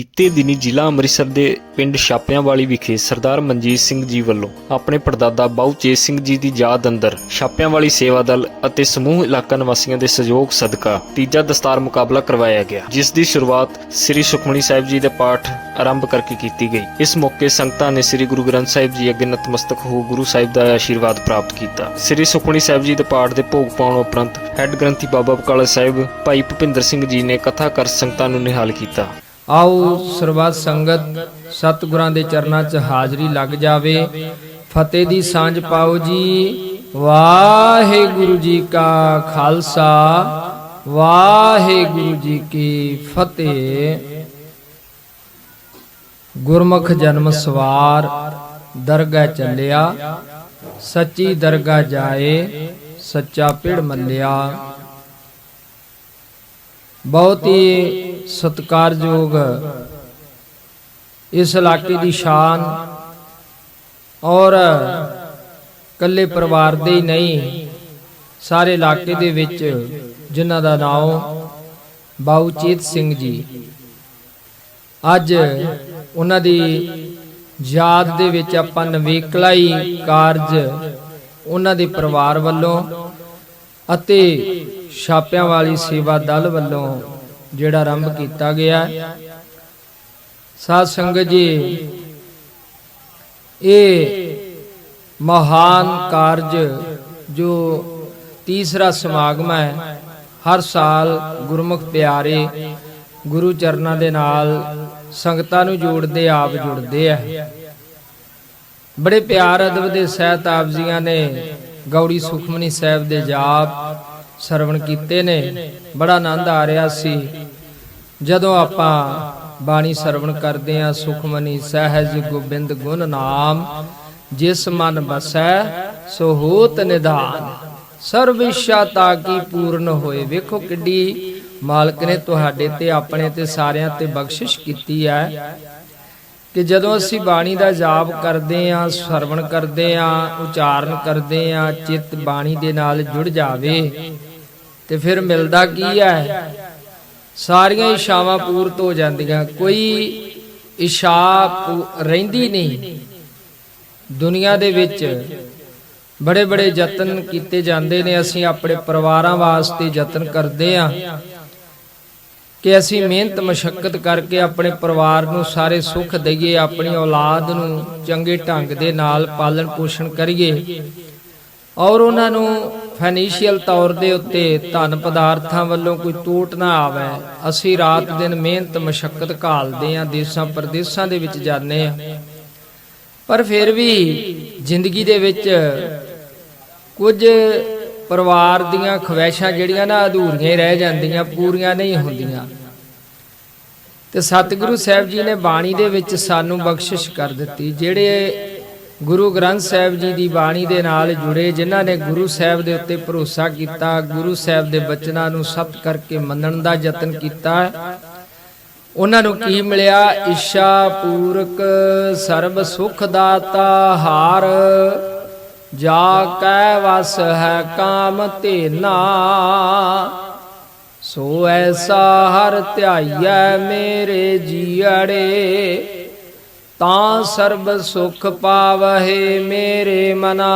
ਬੀਤੇ ਦਿਨੀ ਜ਼ਿਲ੍ਹਾ ਅੰਮ੍ਰਿਤਸਰ ਦੇ ਪਿੰਡ ਛਾਪਿਆਂਵਾਲੀ ਵਿਖੇ ਸਰਦਾਰ ਮਨਜੀਤ ਸਿੰਘ ਜੀ ਵੱਲੋਂ ਆਪਣੇ ਪੜਦਾਦਾ ਬਾਊ ਸਿੰਘ ਜੀ ਦੀ ਯਾਦ ਅੰਦਰ ਛਾਪਿਆਂਵਾਲੀ ਸੇਵਾ ਦਲ ਅਤੇ ਸਮੂਹ ਇਲਾਕਾ ਨਿਵਾਸੀਆਂ ਦੇ ਸਹਿਯੋਗ ਸਦਕਾ ਤੀਜਾ ਦਸਤਾਰ ਮੁਕਾਬਲਾ ਕਰਵਾਇਆ ਗਿਆ, ਜਿਸ ਦੀ ਸ਼ੁਰੂਆਤ ਸ੍ਰੀ ਸੁਖਮਨੀ ਸਾਹਿਬ ਜੀ ਦੇ ਪਾਠ ਆਰੰਭ ਕਰਕੇ ਕੀਤੀ ਗਈ। ਇਸ ਮੌਕੇ ਸੰਗਤਾਂ ਨੇ ਸ੍ਰੀ ਗੁਰੂ ਗ੍ਰੰਥ ਸਾਹਿਬ ਜੀ ਅੱਗੇ ਨਤਮਸਤਕ ਹੋ ਗੁਰੂ ਸਾਹਿਬ ਦਾ ਆਸ਼ੀਰਵਾਦ ਪ੍ਰਾਪਤ ਕੀਤਾ। ਸ੍ਰੀ ਸੁਖਮਣੀ ਸਾਹਿਬ ਜੀ ਦੇ ਪਾਠ ਦੇ ਭੋਗ ਪਾਉਣ ਉਪਰੰਤ ਹੈੱਡ ਗ੍ਰੰਥੀ ਬਾਬਾ ਬਕਾਲਾ ਸਾਹਿਬ ਭਾਈ ਭੁਪਿੰਦਰ ਸਿੰਘ ਜੀ ਨੇ ਕਥਾ ਕਰ ਸੰਗਤਾਂ ਨੂੰ ਨਿਹਾਲ ਕੀਤਾ। ਆਓ ਸਰਬੱਤ ਸੰਗਤ ਸਤਿਗੁਰਾਂ ਦੇ ਚਰਨਾਂ 'ਚ ਹਾਜ਼ਰੀ ਲੱਗ ਜਾਵੇ। ਫਤਿਹ ਦੀ ਸਾਂਝ ਪਾਓ ਜੀ। ਵਾਹਿਗੁਰੂ ਜੀ ਕਾ ਖਾਲਸਾ। ਵਾਹਿਗੁਰੂ ਜੀ ਕੀ ਫਤਿਹ। ਗੁਰਮੁਖ ਜਨਮ ਸਵਾਰ ਦਰਗਾਹ ਚੱਲਿਆ। ਸੱਚੀ ਦਰਗਾਹ ਜਾਏ, ਸੱਚਾ ਪਿੜ ਮੱਲਿਆ। ਬਹੁਤ ਹੀ ਸਤਿਕਾਰਯੋਗ ਇਸ ਇਲਾਕੇ ਦੀ ਸ਼ਾਨ ਔਰ ਕੱਲੇ ਪਰਿਵਾਰ ਦੇ ਹੀ ਨਹੀਂ, ਸਾਰੇ ਇਲਾਕੇ ਦੇ ਵਿੱਚ ਜਿਨ੍ਹਾਂ ਦਾ ਨਾਮ ਬਾਊ ਚੇਤ ਸਿੰਘ ਜੀ। ਅੱਜ ਉਹਨਾਂ ਦੀ ਯਾਦ ਦੇ ਵਿੱਚ ਆਪਾਂ ਨਵੇਕਲਾਈ ਕਾਰਜ ਉਹਨਾਂ ਦੇ ਪਰਿਵਾਰ ਵੱਲੋਂ ਅਤੇ ਛਾਪਿਆਂ ਵਾਲੀ ਸੇਵਾ ਦਲ ਵੱਲੋਂ ਜਿਹੜਾ ਆਰੰਭ ਕੀਤਾ ਗਿਆ। ਸਾਧ ਸੰਗਤ ਜੀ, ਇਹ ਮਹਾਨ ਕਾਰਜ ਜੋ ਤੀਸਰਾ ਸਮਾਗਮ ਹੈ, ਹਰ ਸਾਲ ਗੁਰਮੁਖ ਪਿਆਰੇ ਗੁਰੂ ਚਰਨਾਂ ਦੇ ਨਾਲ ਸੰਗਤਾਂ ਨੂੰ ਜੋੜਦੇ, ਆਪ ਜੁੜਦੇ ਆ। ਬੜੇ ਪਿਆਰ ਅਦਬ ਦੇ ਸਹਿਤ ਆਪ ਜੀਆਂ ਨੇ ਗੌੜੀ ਸੁਖਮਨੀ ਸਾਹਿਬ ਦੇ ਜਾਪ ਸਰਵਣ ਕੀਤੇ ਨੇ। ਬੜਾ ਆਨੰਦ ਆ ਰਿਹਾ ਸੀ। ਜਦੋਂ ਆਪਾਂ ਬਾਣੀ ਸਰਵਣ ਕਰਦੇ ਆ ਸੁਖਮਨੀ ਸਹਿਜ ਗੋਬਿੰਦ ਗੁਣ ਨਾਮ, ਜਿਸ ਮਨ ਬਸੈ, ਸੋ ਹੋਤ ਨਿਧਾਨ। ਸਰਵ ਇੱਛਾ ਤਾ ਕੀ ਪੂਰਨ ਹੋਏ। ਵੇਖੋ ਕਿੱਡੀ ਮਾਲਕ ਨੇ ਤੁਹਾਡੇ ਤੇ, ਆਪਣੇ ਤੇ ਸਾਰਿਆਂ ਤੇ ਬਖਸ਼ਿਸ਼ ਕੀਤੀ ਹੈ ਕਿ ਜਦੋਂ ਅਸੀਂ ਬਾਣੀ ਦਾ ਜਾਪ ਕਰਦੇ ਆਂ ਸਰਵਣ ਕਰਦੇ ਆਂ ਉਚਾਰਨ ਕਰਦੇ ਆਂ ਚਿੱਤ ਬਾਣੀ ਦੇ ਨਾਲ ਜੁੜ ਜਾਵੇ ਤੇ ਫਿਰ ਮਿਲਦਾ ਕੀ ਹੈ? ਸਾਰੀਆਂ ਇਸ਼ਾਵਾਂ ਪੂਰਤ ਹੋ ਜਾਂਦੀਆਂ। ਕੋਈ ਇਸ਼ਾ ਰਹਿੰਦੀ ਨਹੀਂ। ਦੁਨੀਆ ਦੇ ਵਿੱਚ ਬੜੇ ਬੜੇ ਯਤਨ ਕੀਤੇ ਜਾਂਦੇ ਨੇ। ਅਸੀਂ ਆਪਣੇ ਪਰਿਵਾਰਾਂ ਵਾਸਤੇ ਯਤਨ ਕਰਦੇ ਆਂ ਕਿ ਅਸੀਂ ਮਿਹਨਤ ਮਸ਼ਕਤ ਕਰਕੇ ਆਪਣੇ ਪਰਿਵਾਰ ਨੂੰ ਸਾਰੇ ਸੁੱਖ ਦਈਏ, ਆਪਣੀ ਔਲਾਦ ਨੂੰ ਚੰਗੇ ਢੰਗ ਦੇ ਨਾਲ ਪਾਲਣ ਪੋਸ਼ਣ ਕਰੀਏ। ਔਰ ਉਹਨਾਂ ਨੂੰ ਫਾਈਨੈਂਸ਼ੀਅਲ ਤੌਰ ਦੇ ਉੱਤੇ ਧਨ ਪਦਾਰਥਾਂ ਵੱਲੋਂ ਕੋਈ ਟੋਟ ਨਾ ਆਵੇ। ਅਸੀਂ ਰਾਤ ਦਿਨ ਮਿਹਨਤ, ਮਸ਼ੱਕਤ ਘਾਲਦੇ ਆਂ ਦੇਸ਼ਾਂ ਪ੍ਰਦੇਸ਼ਾਂ ਦੇ ਵਿੱਚ ਜਾਂਦੇ ਆਂ ਪਰ ਫਿਰ ਵੀ ਜ਼ਿੰਦਗੀ ਦੇ ਵਿੱਚ ਕੁਝ ਪਰਿਵਾਰ ਦੀਆਂ ਖਵਾਇਸ਼ਾਂ ਜਿਹੜੀਆਂ ਨਾ ਅਧੂਰੀਆਂ ਹੀ ਰਹਿ ਜਾਂਦੀਆਂ, ਪੂਰੀਆਂ ਨਹੀਂ ਹੁੰਦੀਆਂ। ਤੇ ਸਤਿਗੁਰੂ ਸਾਹਿਬ ਜੀ ਨੇ ਬਾਣੀ ਦੇ ਵਿੱਚ ਸਾਨੂੰ ਬਖਸ਼ਿਸ਼ ਕਰ ਦਿੱਤੀ, ਜਿਹੜੇ ਗੁਰੂ ਗ੍ਰੰਥ ਸਾਹਿਬ ਜੀ ਦੀ ਬਾਣੀ ਦੇ ਨਾਲ ਜੁੜੇ, ਜਿਨ੍ਹਾਂ ਨੇ ਗੁਰੂ ਸਾਹਿਬ ਦੇ ਉੱਤੇ ਭਰੋਸਾ ਕੀਤਾ, ਗੁਰੂ ਸਾਹਿਬ ਦੇ ਬਚਨਾਂ ਨੂੰ ਸਤ ਕਰਕੇ ਮੰਨਣ ਦਾ ਯਤਨ ਕੀਤਾ। ਉਹਨਾਂ ਨੂੰ ਕੀ ਮਿਲਿਆ? ਇੱਛਾ ਪੂਰਕ ਸਰਬ ਸੁਖ ਦਾਤਾ ਹਾਰ, ਜਾ ਕੈ ਵਸ ਹੈ ਕਾਮ ਧੇਨਾ, ਸੋ ਐਸਾ ਹਰ ਧਿਆਈਐ ਮੇਰੇ ਜੀਅੜੇ। ਤਾਂ ਸਰਬ ਸੁਖ ਪਾਵਹਿ ਮੇਰੇ ਮਨਾ।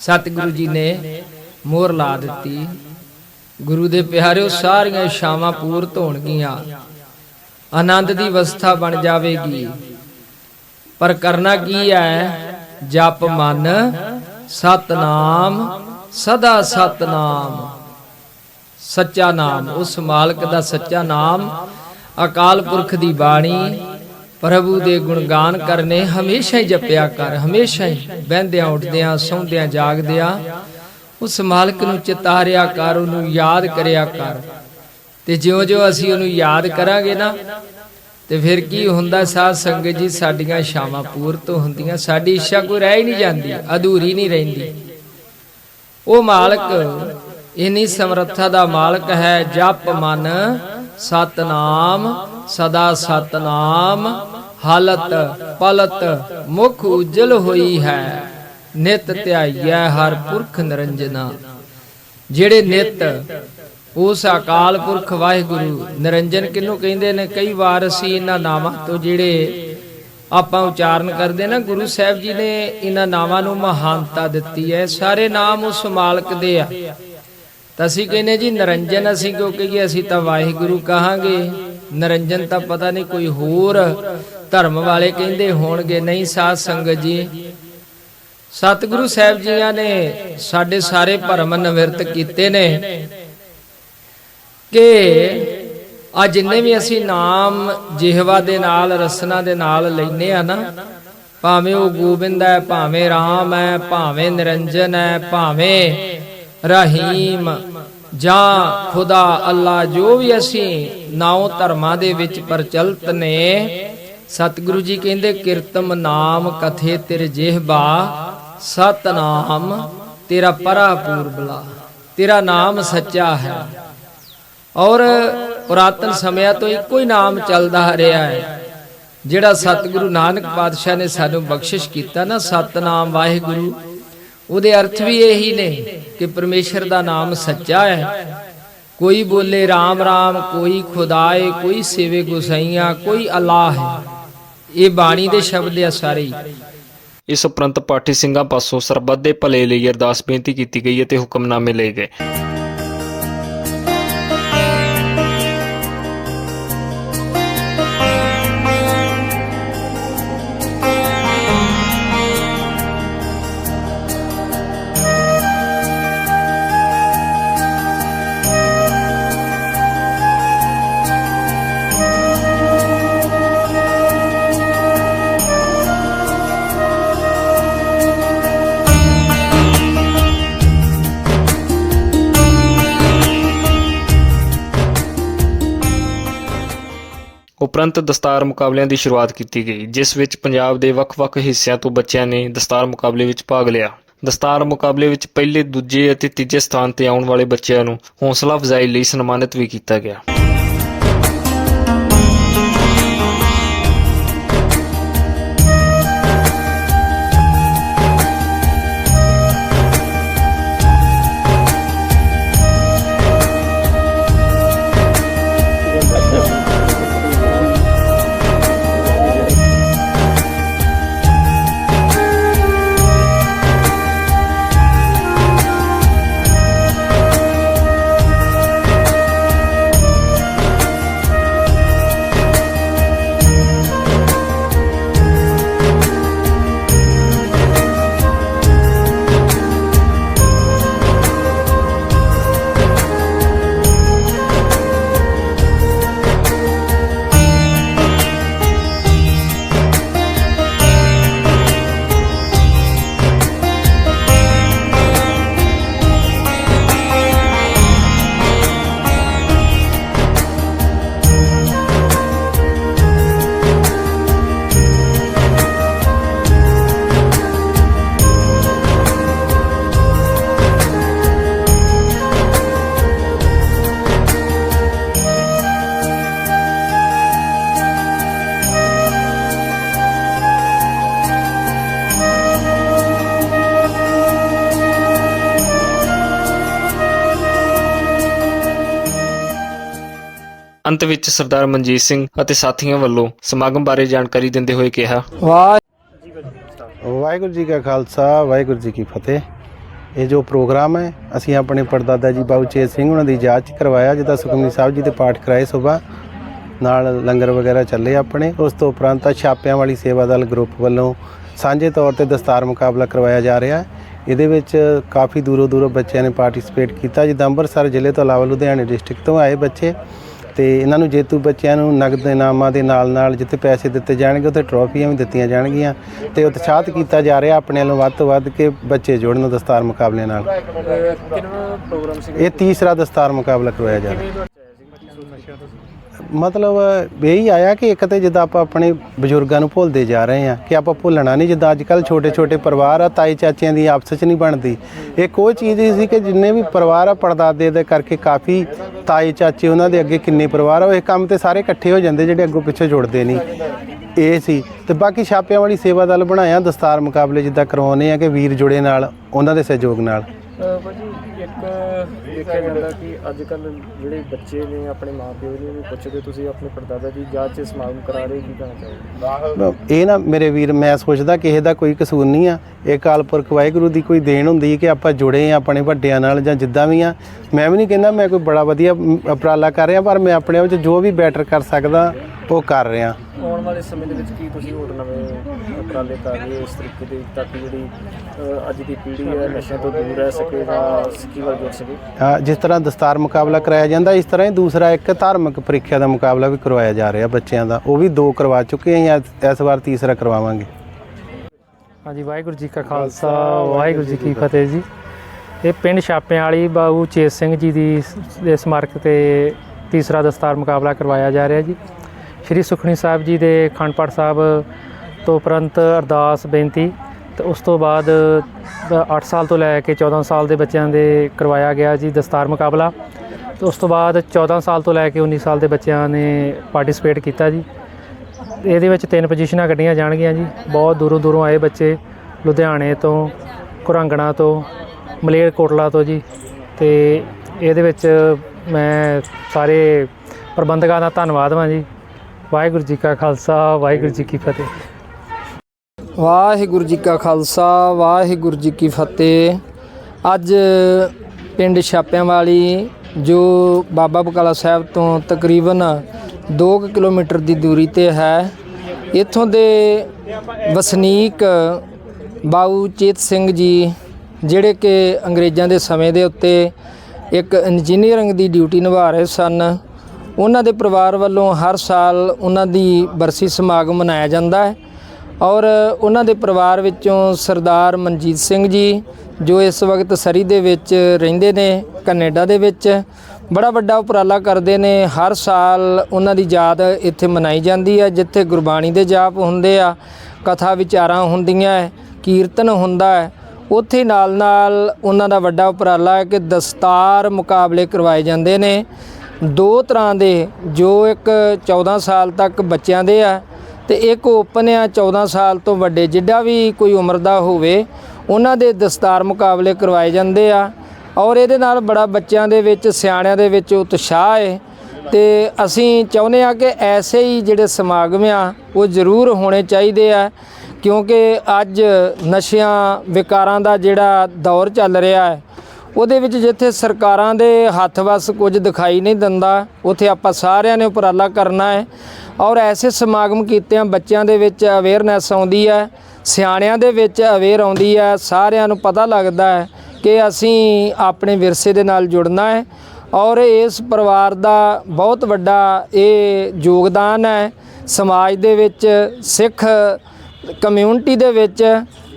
ਸਤਿਗੁਰੂ ਜੀ ਨੇ ਮੋਹਰ ਲਾ ਦਿੱਤੀ। ਗੁਰੂ ਦੇ ਪਿਆਰਿਓ, ਸਾਰੀਆਂ ਇਸ਼ਾਵਾਂ ਪੂਰਤ ਹੋਣਗੀਆਂ। ਆਨੰਦ ਦੀ ਅਵਸਥਾ ਬਣ ਜਾਵੇਗੀ। ਪਰ ਕਰਨਾ ਕੀ ਹੈ? ਜਪ ਮਨ, ਸਤਨਾਮ, ਸਦਾ ਸਤਨਾਮ। ਸੱਚਾ ਨਾਮ, ਉਸ ਮਾਲਕ ਦਾ ਸੱਚਾ ਨਾਮ, ਅਕਾਲ ਪੁਰਖ ਦੀ ਬਾਣੀ ਪ੍ਰਭੂ ਦੇ ਗੁਣਗਾਨ ਕਰਨੇ ਹਮੇਸ਼ਾ ਹੀ ਜਪਿਆ ਕਰ, ਹਮੇਸ਼ਾ ਹੀ ਬਹਿੰਦਿਆਂ, ਉੱਠਦਿਆਂ, ਸੌਂਦਿਆਂ, ਜਾਗਦਿਆਂ। ਉਸ ਮਾਲਕ ਨੂੰ ਚਿਤਾਰਿਆ ਕਰ, ਉਹਨੂੰ ਯਾਦ ਕਰਿਆ ਕਰ। ਤੇ ਜਿਉਂ-ਜਿਉਂ ਅਸੀਂ ਉਹਨੂੰ ਯਾਦ ਕਰਾਂਗੇ ਨਾ, ਤੇ ਫਿਰ ਕੀ ਹੁੰਦਾ ਸਾਧ ਸੰਗਤ ਜੀ, ਸਾਡੀਆਂ ਸ਼ਾਮਾਂ ਪੂਰਤ ਹੁੰਦੀਆਂ, ਸਾਡੀ ਇੱਛਾ ਕੋਈ ਰਹਿ ਹੀ ਨਹੀਂ ਜਾਂਦੀ, ਅਧੂਰੀ ਨਹੀਂ ਰਹਿੰਦੀ। ਉਹ ਮਾਲਕ, ਇਨੀ ਸਮਰੱਥਾ ਦਾ ਮਾਲਕ ਹੈ, ਜਪ ਮਨ ਸਤਨਾਮ, ਸਦਾ ਸਤਨਾਮ, ਹਾਲਤ ਪਲਤ ਮੁਖ ਉਜਲ ਹੋਈ ਹੈ। ਨਿਤ ਧਿਆਈਐ ਹਰ ਪੁਰਖ ਨਿਰੰਜਨਾ। ਜਿਹੜੇ ਨਿਤ ਉਸ ਅਕਾਲ ਪੁਰਖ ਵਾਹਿਗੁਰੂ ਨਿਰੰਜਨ ਕਿਹਨੂੰ ਕਹਿੰਦੇ ਨੇ? ਕਈ ਵਾਰ ਅਸੀਂ ਇਹਨਾਂ ਨਾਵਾਂ ਤੋਂ ਜਿਹੜੇ ਆਪਾਂ ਉਚਾਰਨ ਕਰਦੇ ਨਾ, ਗੁਰੂ ਸਾਹਿਬ ਜੀ ਨੇ ਇਹਨਾਂ ਨਾਵਾਂ ਨੂੰ ਮਹਾਨਤਾ ਦਿੱਤੀ ਹੈ। ਸਾਰੇ ਨਾਮ ਉਸ ਮਾਲਕ ਦੇ ਆ। ਤਾਂ ਅਸੀਂ ਕਹਿੰਦੇ ਜੀ, ਨਿਰੰਜਨ ਅਸੀਂ ਕਿਉਂ ਕਹੀਏ ਅਸੀਂ ਤਾਂ ਵਾਹਿਗੁਰੂ ਕਹਾਂਗੇ। ਨਿਰੰਜਨ ਤਾਂ ਪਤਾ ਨਹੀਂ ਕੋਈ ਹੋਰ ਧਰਮ ਵਾਲੇ ਕਹਿੰਦੇ ਹੋਣਗੇ। ਨਹੀਂ ਸਾਧ ਸੰਗਤ ਜੀ, ਸਤਿਗੁਰੂ ਸਾਹਿਬ ਜੀਆਂ ਨੇ ਸਾਡੇ ਸਾਰੇ ਭਰਮ ਨਿਵਰਤ ਕੀਤੇ ਨੇ ਕਿ ਆ ਜਿੰਨੇ ਵੀ ਅਸੀਂ ਨਾਮ ਜਿਹਵਾ ਦੇ ਨਾਲ, ਰਸਨਾ ਦੇ ਨਾਲ ਲੈਨੇ ਆ ਨਾ, ਭਾਵੇਂ ਉਹ ਗੋਬਿੰਦ ਹੈ, ਭਾਵੇਂ RAM ਹੈ, ਭਾਵੇਂ ਨਿਰੰਜਨ ਹੈ, ਭਾਵੇਂ ਰਹੀਮ। ਜਾਂ ਖੁਦਾ ਅੱਲਾ ਜੋ ਵੀ ਅਸੀਂ ਨਾਉ ਧਰਮਾਂ ਦੇ ਵਿੱਚ ਪ੍ਰਚਲਿਤ ਨੇ, ਸਤਿਗੁਰੂ ਜੀ ਕਹਿੰਦੇ, ਕੀਰਤਮ ਨਾਮ ਕਥੇ ਤੇਰੇ ਜਿਹਬਾ, ਸਤਨਾਮ ਤੇਰਾ ਪਰਾ ਪੂਰਬਲਾ ਤੇਰਾ ਨਾਮ ਸੱਚਾ ਹੈ। ਔਰ ਪੁਰਾਤਨ ਸਮਿਆਂ ਤੋਂ ਇੱਕੋ ਹੀ ਨਾਮ ਚੱਲਦਾ ਆ ਰਿਹਾ ਹੈ, ਜਿਹੜਾ ਸਤਿਗੁਰੂ ਨਾਨਕ ਪਾਤਸ਼ਾਹ ਨੇ ਸਾਨੂੰ ਬਖਸ਼ਿਸ਼ ਕੀਤਾ ਨਾ, ਸਤਨਾਮ ਵਾਹਿਗੁਰੂ। ਉਹਦੇ ਅਰਥ ਵੀ ਇਹੀ ਨੇ ਕਿ ਪਰਮੇਸ਼ਰ ਦਾ ਨਾਮ ਸੱਚਾ ਹੈ। ਕੋਈ ਬੋਲੇ RAM RAM ਕੋਈ ਖੁਦਾਏ, ਕੋਈ ਸੇਵੇ ਗੁਸਾਈਆਂ, ਕੋਈ ਅੱਲਾਹ ਹੈ। ਇਹ ਬਾਣੀ ਦੇ ਸ਼ਬਦ ਆ ਸਾਰੇ ਇਸ ਉਪਰੰਤ ਪਾਠੀ ਸਿੰਘਾਂ ਪਾਸੋਂ ਸਰਬੱਤ ਦੇ ਭਲੇ ਲਈ ਅਰਦਾਸ ਬੇਨਤੀ ਕੀਤੀ ਗਈ ਅਤੇ ਹੁਕਮਨਾਮੇ ਲਏ ਗਏ। ਤੁਰੰਤ ਦਸਤਾਰ ਮੁਕਾਬਲਿਆਂ ਦੀ ਸ਼ੁਰੂਆਤ ਕੀਤੀ ਗਈ, ਜਿਸ ਵਿੱਚ ਪੰਜਾਬ ਦੇ ਵੱਖ-ਵੱਖ ਹਿੱਸਿਆਂ ਤੋਂ ਬੱਚਿਆਂ ਨੇ ਦਸਤਾਰ ਮੁਕਾਬਲੇ ਵਿੱਚ ਭਾਗ ਲਿਆ। ਦਸਤਾਰ ਮੁਕਾਬਲੇ ਵਿੱਚ ਪਹਿਲੇ, ਦੂਜੇ ਅਤੇ ਤੀਜੇ ਸਥਾਨ ਤੇ ਆਉਣ ਵਾਲੇ ਬੱਚਿਆਂ ਨੂੰ ਹੌਸਲਾ ਅਫਜ਼ਾਈ ਲਈ ਸਨਮਾਨਿਤ ਵੀ ਕੀਤਾ ਗਿਆ। ਅੰਤ ਵਿੱਚ ਸਰਦਾਰ ਮਨਜੀਤ ਸਿੰਘ ਅਤੇ ਸਾਥੀਆਂ ਵੱਲੋਂ ਸਮਾਗਮ ਬਾਰੇ ਜਾਣਕਾਰੀ ਦਿੰਦੇ ਹੋਏ ਕਿਹਾ। ਵਾਹ ਵਾਹਿਗੁਰੂ ਜੀ ਕਾ ਖਾਲਸਾ, ਵਾਹਿਗੁਰੂ ਜੀ ਕੀ ਫਤਿਹ। ਇਹ ਜੋ ਪ੍ਰੋਗਰਾਮ ਹੈ, ਅਸੀਂ ਆਪਣੇ ਪੜਦਾਦਾ ਜੀ ਬਾਬੂ ਚੇਤ ਸਿੰਘ ਉਹਨਾਂ ਦੀ ਯਾਦ ਚ ਕਰਵਾਇਆ, ਜਿੱਦਾਂ ਸੁਖਮਨੀ ਸਾਹਿਬ ਜੀ ਦੇ ਪਾਠ ਕਰਾਏ ਸਵੇਰ। ਨਾਲ ਲੰਗਰ ਵਗੈਰਾ ਚੱਲੇ ਆਪਣੇ। ਉਸ ਤੋਂ ਉਪਰੰਤ ਛਾਪਿਆਂ ਵਾਲੀ ਸੇਵਾ ਦਲ ਗਰੁੱਪ ਵੱਲੋਂ ਸਾਂਝੇ ਤੌਰ ਤੇ ਦਸਤਾਰ ਮੁਕਾਬਲਾ ਕਰਵਾਇਆ ਜਾ ਰਿਹਾ। ਹੈ ਇਹਦੇ ਵਿੱਚ ਕਾਫੀ ਦੂਰੋਂ ਦੂਰੋਂ ਬੱਚਿਆਂ ਨੇ ਪਾਰਟਿਸਿਪੇਟ ਕੀਤਾ, ਜਿੱਦਾਂ ਅੰਮ੍ਰਿਤਸਰ ਜ਼ਿਲ੍ਹੇ ਤੋਂ ਇਲਾਵਾ ਲੁਧਿਆਣੇ ਡਿਸਟ੍ਰਿਕਟ ਤੋਂ ਆਏ ਬੱਚੇ। ਤੇ ਇਹਨਾਂ ਨੂੰ ਜੇਤੂ ਬੱਚਿਆਂ ਨੂੰ ਨਗਦ ਇਨਾਮਾਂ ਦੇ ਨਾਲ ਨਾਲ ਜਿੱਥੇ ਪੈਸੇ ਦਿੱਤੇ ਜਾਣਗੇ ਉੱਥੇ ਟਰੋਫੀਆਂ ਵੀ ਦਿੱਤੀਆਂ ਜਾਣਗੀਆਂ ਤੇ ਉਤਸ਼ਾਹਤ ਕੀਤਾ ਜਾ ਰਿਹਾ ਆਪਣੇ ਵੱਲੋਂ ਵੱਧ ਤੋਂ ਵੱਧ ਕੇ ਬੱਚੇ ਜੋੜਨ ਦਸਤਾਰ ਮੁਕਾਬਲੇ ਨਾਲ। ਇਹ ਤੀਸਰਾ ਦਸਤਾਰ ਮੁਕਾਬਲਾ ਕਰਵਾਇਆ ਜਾ ਰਿਹਾ। ਮਤਲਬ ਇਹੀ ਆਇਆ ਕਿ ਇੱਕ ਤੇ ਜਿੱਦਾਂ ਆਪਾਂ ਆਪਣੇ ਬਜ਼ੁਰਗਾਂ ਨੂੰ ਭੁੱਲਦੇ ਜਾ ਰਹੇ ਹਾਂ ਕਿ ਆਪਾਂ ਭੁੱਲਣਾ ਨਹੀਂ, ਜਿੱਦਾਂ ਅੱਜ ਕੱਲ ਛੋਟੇ ਛੋਟੇ ਪਰਿਵਾਰ ਆ, ਤਾਈ ਚਾਚਿਆਂ ਦੀ ਆਪਸ ਵਿੱਚ ਨਹੀਂ ਬਣਦੀ। ਇੱਕ ਉਹ ਚੀਜ਼ ਹੀ ਸੀ ਕਿ ਜਿੰਨੇ ਵੀ ਪਰਿਵਾਰ ਆ, ਪੜਦਾਦੇ ਦੇ ਕਰਕੇ ਕਾਫੀ ਤਾਏ ਚਾਚੇ ਉਹਨਾਂ ਦੇ ਅੱਗੇ ਕਿੰਨੇ ਪਰਿਵਾਰ ਆ, ਉਹ ਇਹ ਕੰਮ ਤੇ ਸਾਰੇ ਇਕੱਠੇ ਹੋ ਜਾਂਦੇ ਜਿਹੜੇ ਅੱਗੋਂ ਪਿੱਛੇ ਜੁੜਦੇ ਨਹੀਂ। ਇਹ ਸੀ। ਤੇ ਬਾਕੀ ਛਾਪਿਆਂ ਵਾਲੀ ਸੇਵਾ ਦਲ ਬਣਾਇਆ ਦਸਤਾਰ ਮੁਕਾਬਲੇ ਜਿੱਦਾਂ ਕਰਵਾਉਨੇ ਆ ਕਿ ਵੀਰ ਜੁੜੇ ਨਾਲ, ਉਹਨਾਂ ਦੇ ਸਹਿਯੋਗ ਨਾਲ। ਭਾਜੀ, ਇੱਕ ਦੇਖਿਆ ਜਾਂਦਾ ਕਿ ਅੱਜ ਕੱਲ ਜਿਹੜੇ ਬੱਚੇ ਨੇ ਆਪਣੇ ਮਾਪਿਓ ਨੂੰ ਨਹੀਂ ਪੁੱਛਦੇ ਤੁਸੀਂ ਆਪਣੇ ਪੜਦਾਦਾ ਦੀ ਯਾਦ 'ਚ ਸਮਾਗਮ ਕਰਾ ਰਹੇ ਕੀ ਕਹਿਣਾ ਚਾਹੋਗੇ? ਇਹ ਨਾ ਮੇਰੇ ਵੀਰ ਮੈਂ ਸੋਚਦਾ ਕਿਸੇ ਦਾ ਕੋਈ ਕਸੂਰ ਨਹੀਂ ਆ। ਇਹ ਕਾਲਪੁਰਖ ਵਾਹਿਗੁਰੂ ਦੀ ਕੋਈ ਦੇਣ ਹੁੰਦੀ ਹੈ ਕਿ ਆਪਾਂ ਜੁੜੇ ਆ ਆਪਣੇ ਵੱਡਿਆਂ ਨਾਲ ਜਾਂ ਜਿੱਦਾਂ ਵੀ ਆ। ਮੈਂ ਵੀ ਨਹੀਂ ਕਹਿੰਦਾ ਮੈਂ ਕੋਈ ਬੜਾ ਵਧੀਆ ਉਪਰਾਲਾ ਕਰ ਰਿਹਾ ਪਰ ਮੈਂ ਆਪਣੇ ਆਪ 'ਚ ਜੋ ਵੀ ਬੈਟਰ ਕਰ ਸਕਦਾ ਉਹ ਕਰ ਰਿਹਾ। ਆਉਣ ਵਾਲੇ ਸਮੇਂ ਦੇ ਵਿੱਚ ਕੀ ਤੁਸੀਂ ਹੋਰ ਨਵੇਂ ਉਪਰਾਲੇ ਕਰ ਰਹੇ ਹੋ? ਇਸ ਤਰੀਕੇ ਦੇ ਤਾਂ ਕਿ ਜਿਹੜੀ ਅੱਜ ਦੀ ਪੀੜ੍ਹੀ ਹੈ ਨਸ਼ਿਆਂ ਤੋਂ ਦੂਰ ਰਹਿ ਸਕੇ ਜਾਂ ਸਿੱਖੀ ਵੱਲ ਜੁੜ ਸਕੇ? ਜਿਸ ਤਰ੍ਹਾਂ ਦਸਤਾਰ ਮੁਕਾਬਲਾ ਕਰਾਇਆ ਜਾਂਦਾ, ਇਸ ਤਰ੍ਹਾਂ ਹੀ ਦੂਸਰਾ ਇੱਕ ਧਾਰਮਿਕ ਪ੍ਰੀਖਿਆ ਦਾ ਮੁਕਾਬਲਾ ਵੀ ਕਰਵਾਇਆ ਜਾ ਰਿਹਾ ਬੱਚਿਆਂ ਦਾ। ਉਹ ਵੀ ਦੋ ਕਰਵਾ ਚੁੱਕੇ ਹਾਂ ਇਸ- ਵਾਰ ਤੀਸਰਾ ਕਰਵਾਵਾਂਗੇ? ਹਾਂਜੀ, ਵਾਹਿਗੁਰੂ ਜੀ ਕਾ ਖਾਲਸਾ, ਵਾਹਿਗੁਰੂ ਜੀ ਕੀ ਫਤਿਹ ਜੀ। ਇਹ ਪਿੰਡ ਛਾਪਿਆਂ ਵਾਲੀ ਬਾਬੂ ਚੇਤ ਸਿੰਘ ਜੀ ਦੀ ਦੇ ਸਮਾਰਕ ਤੇ ਤੀਸਰਾ ਦਸਤਾਰ ਮੁਕਾਬਲਾ ਕਰਵਾਇਆ ਜਾ ਰਿਹਾ ਜੀ। ਸ਼੍ਰੀ ਸੁਖਣੀ ਸਾਹਿਬ ਜੀ ਦੇ ਅਖੰਡ ਪਾਠ ਸਾਹਿਬ ਤੋਂ ਉਪਰੰਤ ਅਰਦਾਸ ਬੇਨਤੀ ਤੇ ਉਸ ਤੋਂ ਬਾਅਦ 8 ਸਾਲ ਤੋਂ ਲੈ ਕੇ 14 ਸਾਲ ਦੇ ਬੱਚਿਆਂ ਦੇ ਕਰਵਾਇਆ ਗਿਆ ਜੀ ਦਸਤਾਰ ਮੁਕਾਬਲਾ। ਤੇ ਉਸ ਤੋਂ ਬਾਅਦ 14 ਸਾਲ ਤੋਂ ਲੈ ਕੇ 19 ਸਾਲ ਦੇ ਬੱਚਿਆਂ ਨੇ ਪਾਰਟਿਸਿਪੇਟ ਕੀਤਾ ਜੀ। ਇਹਦੇ ਵਿੱਚ ਤਿੰਨ ਪੋਜੀਸ਼ਨਾਂ ਕੱਢੀਆਂ ਜਾਣਗੀਆਂ ਜੀ। ਬਹੁਤ ਦੂਰੋਂ ਦੂਰੋਂ ਆਏ ਬੱਚੇ ਲੁਧਿਆਣੇ ਤੋਂ ਕੁਰੰਗਣਾ ਤੋਂ, ਮਲੇਰਕੋਟਲਾ ਤੋਂ ਜੀ। ਤੇ ਇਹਦੇ ਵਿੱਚ ਮੈਂ ਸਾਰੇ ਪ੍ਰਬੰਧਕਾਂ ਦਾ ਧੰਨਵਾਦ ਹਾਂ ਜੀ। ਵਾਹਿਗੁਰੂ ਜੀ ਕਾ ਖਾਲਸਾ, ਵਾਹਿਗੁਰੂ ਜੀ ਕੀ ਫਤਿਹ। ਵਾਹਿਗੁਰੂ ਜੀ ਕਾ ਖਾਲਸਾ, ਵਾਹਿਗੁਰੂ ਜੀ ਕੀ ਫਤਿਹ। ਅੱਜ ਪਿੰਡ ਛਾਪਿਆਂ ਵਾਲੀ ਜੋ ਬਾਬਾ ਬਕਾਲਾ ਸਾਹਿਬ ਤੋਂ ਤਕਰੀਬਨ 2 ਕਿਲੋਮੀਟਰ ਦੀ ਦੂਰੀ ਤੇ ਹੈ, ਇੱਥੋਂ ਦੇ ਵਸਨੀਕ ਬਾਊ ਚੇਤ ਸਿੰਘ ਜੀ, ਜਿਹੜੇ ਕਿ ਅੰਗਰੇਜ਼ਾਂ ਦੇ ਸਮੇਂ ਦੇ ਉੱਤੇ ਇੱਕ ਇੰਜੀਨੀਅਰਿੰਗ ਦੀ ਡਿਊਟੀ ਨਿਭਾ ਰਹੇ ਸਨ, ਉਹਨਾਂ ਦੇ ਪਰਿਵਾਰ ਵੱਲੋਂ ਹਰ ਸਾਲ ਉਹਨਾਂ ਦੀ ਬਰਸੀ ਸਮਾਗਮ ਮਨਾਇਆ ਜਾਂਦਾ ਹੈ। ਔਰ ਉਹਨਾਂ ਦੇ ਪਰਿਵਾਰ ਵਿੱਚੋਂ ਸਰਦਾਰ ਮਨਜੀਤ ਸਿੰਘ ਜੀ, ਜੋ ਇਸ ਵਕਤ ਸਰੀ ਦੇ ਵਿੱਚ ਰਹਿੰਦੇ ਨੇ, ਕੈਨੇਡਾ ਦੇ ਵਿੱਚ, ਬੜਾ ਵੱਡਾ ਉਪਰਾਲਾ ਕਰਦੇ ਨੇ। ਹਰ ਸਾਲ ਉਹਨਾਂ ਦੀ ਯਾਦ ਇੱਥੇ ਮਨਾਈ ਜਾਂਦੀ ਹੈ, ਜਿੱਥੇ ਗੁਰਬਾਣੀ ਦੇ ਜਾਪ ਹੁੰਦੇ ਆ, ਕਥਾ ਵਿਚਾਰਾਂ ਹੁੰਦੀਆਂ ਕੀਰਤਨ ਹੁੰਦਾ ਹੈ। ਉੱਥੇ ਨਾਲ ਨਾਲ ਉਹਨਾਂ ਦਾ ਵੱਡਾ ਉਪਰਾਲਾ ਹੈ ਕਿ ਦਸਤਾਰ ਮੁਕਾਬਲੇ ਕਰਵਾਏ ਜਾਂਦੇ ਨੇ। ਦੋ ਤਰ੍ਹਾਂ ਦੇ, ਜੋ ਇੱਕ 14 ਸਾਲ ਤੱਕ ਬੱਚਿਆਂ ਦੇ ਆ ਤੇ ਇੱਕ ਓਪਨ ਆ 14 ਸਾਲ ਤੋਂ ਵੱਡੇ, ਜਿੱਡਾ ਵੀ ਕੋਈ ਉਮਰ ਦਾ ਹੋਵੇ, ਉਹਨਾਂ ਦੇ ਦਸਤਾਰ ਮੁਕਾਬਲੇ ਕਰਵਾਏ ਜਾਂਦੇ ਆ। ਔਰ ਇਹਦੇ ਨਾਲ ਬੜਾ ਬੱਚਿਆਂ ਦੇ ਵਿੱਚ, ਸਿਆਣਿਆਂ ਦੇ ਵਿੱਚ ਉਤਸ਼ਾਹ ਹੈ ਤੇ ਅਸੀਂ ਚਾਹੁੰਦੇ ਆ ਕਿ ਐਸੇ ਹੀ ਜਿਹੜੇ ਸਮਾਗਮ ਆ, ਉਹ ਜ਼ਰੂਰ ਹੋਣੇ ਚਾਹੀਦੇ ਆ। ਕਿਉਂਕਿ ਅੱਜ ਨਸ਼ਿਆਂ, ਵਿਕਾਰਾਂ ਦਾ ਜਿਹੜਾ ਦੌਰ ਚੱਲ ਰਿਹਾ ਹੈ ਉਹਦੇ ਵਿੱਚ ਜਿੱਥੇ ਸਰਕਾਰਾਂ ਦੇ ਹੱਥ ਵੱਸ ਕੁਝ ਦਿਖਾਈ ਨਹੀਂ ਦਿੰਦਾ, ਉੱਥੇ ਆਪਾਂ ਸਾਰਿਆਂ ਨੇ ਉਪਰਾਲਾ ਕਰਨਾ ਹੈ। ਔਰ ਐਸੇ ਸਮਾਗਮ ਕੀਤੇ ਆ ਬੱਚਿਆਂ ਦੇ ਵਿੱਚ ਅਵੇਅਰਨੈਸ ਆਉਂਦੀ ਹੈ, ਸਿਆਣਿਆਂ ਦੇ ਵਿੱਚ ਅਵੇਅਰ ਆਉਂਦੀ ਹੈ, ਸਾਰਿਆਂ ਨੂੰ ਪਤਾ ਲੱਗਦਾ ਹੈ ਕਿ ਅਸੀਂ ਆਪਣੇ ਵਿਰਸੇ ਦੇ ਨਾਲ ਜੁੜਨਾ ਹੈ। ਔਰ ਇਸ ਪਰਿਵਾਰ ਦਾ ਬਹੁਤ ਵੱਡਾ ਇਹ ਯੋਗਦਾਨ ਹੈ। ਸਮਾਜ ਦੇ ਵਿੱਚ, ਸਿੱਖ ਕਮਿਊਨਿਟੀ ਦੇ ਵਿੱਚ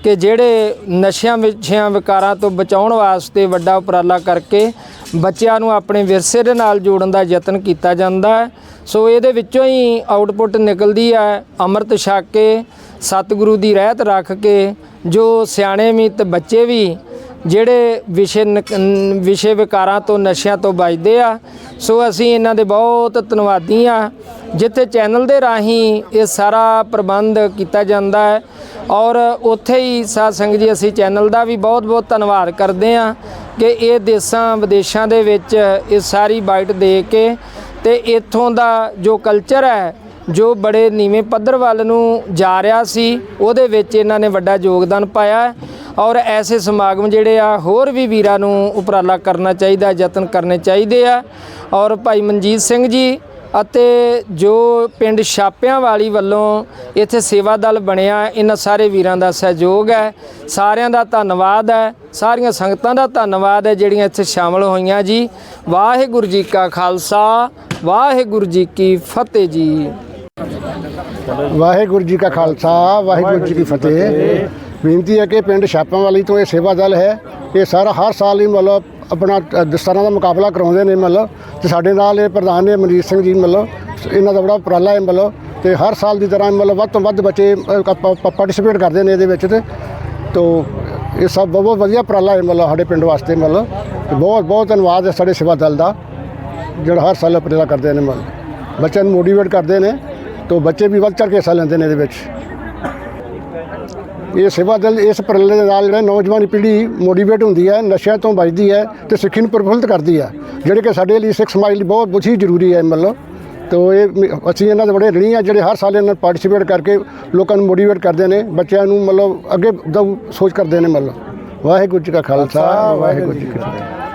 ਕਿ ਜਿਹੜੇ ਨਸ਼ਿਆਂ ਵਿਛਿਆਂ ਵਿਕਾਰਾਂ ਤੋਂ ਬਚਾਉਣ ਵਾਸਤੇ ਵੱਡਾ ਉਪਰਾਲਾ ਕਰਕੇ ਬੱਚਿਆਂ ਨੂੰ ਆਪਣੇ ਵਿਰਸੇ ਦੇ ਨਾਲ ਜੋੜਨ ਦਾ ਯਤਨ ਕੀਤਾ ਜਾਂਦਾ ਹੈ। ਸੋ ਇਹਦੇ ਵਿੱਚੋਂ ਹੀ ਆਊਟਪੁੱਟ ਨਿਕਲਦੀ ਹੈ ਅੰਮ੍ਰਿਤ ਛਕ ਕੇ ਸਤਿਗੁਰੂ ਦੀ ਰਹਿਤ ਰੱਖ ਕੇ, ਜੋ ਸਿਆਣੇ ਵੀ ਤੇ ਬੱਚੇ ਵੀ ਜਿਹੜੇ ਵਿਸ਼ੇ ਨਕ- ਵਿਸ਼ੇ ਵਿਕਾਰਾਂ ਤੋਂ, ਨਸ਼ਿਆਂ ਤੋਂ ਬਚਦੇ ਆ। ਸੋ ਅਸੀਂ ਇਹਨਾਂ ਦੇ ਬਹੁਤ ਧੰਨਵਾਦੀ ਆ ਜਿੱਥੇ ਚੈਨਲ ਦੇ ਰਾਹੀਂ ਇਹ ਸਾਰਾ ਪ੍ਰਬੰਧ ਕੀਤਾ ਜਾਂਦਾ ਹੈ ਔਰ ਉੱਥੇ ਹੀ ਸਾਧ ਸੰਗਤ ਜੀ ਅਸੀਂ ਚੈਨਲ ਦਾ ਵੀ ਬਹੁਤ ਬਹੁਤ ਧੰਨਵਾਦ ਕਰਦੇ ਹਾਂ ਕਿ ਇਹ ਦੇਸ਼ਾਂ ਵਿਦੇਸ਼ਾਂ ਦੇ ਵਿੱਚ ਇਹ ਸਾਰੀ ਬਾਈਟ ਦੇ ਕੇ ਤੇ ਇੱਥੋਂ ਦਾ ਜੋ ਕਲਚਰ ਹੈ, ਜੋ ਬੜੇ ਨੀਵੇਂ ਪੱਧਰ ਵੱਲ ਨੂੰ ਜਾ ਰਿਹਾ ਸੀ, ਉਹਦੇ ਵਿੱਚ ਇਹਨਾਂ ਨੇ ਵੱਡਾ ਯੋਗਦਾਨ ਪਾਇਆ ਔਰ ਐਸੇ ਸਮਾਗਮ ਜਿਹੜੇ ਆ, ਹੋਰ ਵੀ ਵੀਰਾਂ ਨੂੰ ਉਪਰਾਲਾ ਕਰਨਾ ਚਾਹੀਦਾ, ਯਤਨ ਕਰਨੇ ਚਾਹੀਦੇ ਆ ਔਰ ਭਾਈ ਮਨਜੀਤ ਸਿੰਘ ਜੀ ਅਤੇ ਜੋ ਪਿੰਡ ਛਾਪਿਆਂ ਵਾਲੀ ਵੱਲੋਂ ਇੱਥੇ ਸੇਵਾ ਦਲ ਬਣਿਆ ਇਹਨਾਂ ਸਾਰੇ ਵੀਰਾਂ ਦਾ ਸਹਿਯੋਗ ਹੈ। ਸਾਰਿਆਂ ਦਾ ਧੰਨਵਾਦ ਹੈ। ਸਾਰੀਆਂ ਸੰਗਤਾਂ ਦਾ ਧੰਨਵਾਦ ਹੈ ਜਿਹੜੀਆਂ ਇੱਥੇ ਸ਼ਾਮਲ ਹੋਈਆਂ ਜੀ। ਵਾਹਿਗੁਰੂ ਜੀ ਕਾ ਖਾਲਸਾ ਵਾਹਿਗੁਰੂ ਜੀ ਕੀ ਫਤਿਹ ਜੀ। ਵਾਹਿਗੁਰੂ ਜੀ ਕਾ ਖਾਲਸਾ ਵਾਹਿਗੁਰੂ ਜੀ ਕੀ ਫਤਿਹ। ਬੇਨਤੀ ਹੈ ਕਿ ਪਿੰਡ ਛਾਪਾਂ ਵਾਲੀ ਤੋਂ ਇਹ ਸੇਵਾ ਦਲ ਹੈ। ਇਹ ਸਾਰਾ ਹਰ ਸਾਲ ਹੀ ਮਤਲਬ ਆਪਣਾ ਅ, ਦਸਤਾਰਾਂ ਦਾ ਮੁਕਾਬਲਾ ਕਰਾਉਂਦੇ ਨੇ ਮਤਲਬ ਤੇ ਸਾਡੇ ਨਾਲ ਇਹ ਪ੍ਰਧਾਨ ਨੇ ਮਨਜੀਤ ਸਿੰਘ ਜੀ ਮਤਲਬ ਇਹਨਾਂ ਦਾ ਬੜਾ ਉਪਰਾਲਾ ਹੈ ਮਤਲਬ ਤੇ ਹਰ ਸਾਲ ਦੀ ਤਰ੍ਹਾਂ ਮਤਲਬ ਵੱਧ ਤੋਂ ਵੱਧ ਬੱਚੇ ਪਾਰਟਿਸਿਪੇਟ ਕਰਦੇ ਨੇ ਇਹਦੇ ਵਿੱਚ ਤੇ ਤੋ ਇਹ ਸਭ ਬਹੁਤ ਵਧੀਆ ਉਪਰਾਲਾ ਹੈ ਮਤਲਬ ਸਾਡੇ ਪਿੰਡ ਵਾਸਤੇ ਮਤਲਬ ਤੇ ਬਹੁਤ ਬਹੁਤ ਧੰਨਵਾਦ ਹੈ ਸਾਡੇ ਸੇਵਾ ਦਲ ਦਾ ਜਿਹੜਾ ਹਰ ਸਾਲ ਉਪਰਾਲਾ ਕਰਦੇ ਨੇ ਮਤਲਬ। ਬੱਚਿਆਂ ਨੂੰ ਮੋਟੀਵੇਟ ਕਰਦੇ ਨੇ ਤੋ ਬੱਚੇ ਵੀ ਵੱਧ ਚੜ੍ਹ ਕੇ ਹਿੱਸਾ ਲੈਂਦੇ ਨੇ ਇਹਦੇ ਵਿੱਚ। ਇਹ ਸੇਵਾ ਦਲ ਇਸ ਉਪਰਾਲੇ ਦੇ ਨਾਲ ਜਿਹੜਾ ਨੌਜਵਾਨ ਪੀੜ੍ਹੀ ਮੋਟੀਵੇਟ ਹੁੰਦੀ ਹੈ ਨਸ਼ਿਆਂ ਤੋਂ ਬਚਦੀ ਹੈ ਤੇ ਸਿੱਖੀ ਨੂੰ ਪ੍ਰਫੁੱਲਤ ਕਰਦੀ ਹੈ। ਜਿਹੜੇ ਕਿ ਸਾਡੇ ਲਈ ਸਿੱਖ ਸਮਾਜ ਲਈ ਬਹੁਤ ਬਹੁਤ ਹੀ ਜ਼ਰੂਰੀ ਹੈ ਮਤਲਬ ਤੋ ਇਹ ਅਸੀਂ ਇਹਨਾਂ ਦੇ ਬੜੇ ਰਣੀ ਆ ਜਿਹੜੇ ਹਰ ਸਾਲ ਇਹਨਾਂ ਪਾਰਟਿਸਿਪੇਟ ਕਰਕੇ ਲੋਕਾਂ ਨੂੰ ਮੋਟੀਵੇਟ ਕਰਦੇ ਨੇ ਬੱਚਿਆਂ ਨੂੰ ਮਤਲਬ ਅੱਗੇ ਦਾ ਸੋਚ ਕਰਦੇ ਨੇ ਮਤਲਬ ਵਾਹਿਗੁਰੂ ਜੀ ਕਾ ਖਾਲਸਾ ਵਾਹਿਗੁਰੂ ਜੀ ਕੀ ਫਤਿਹ।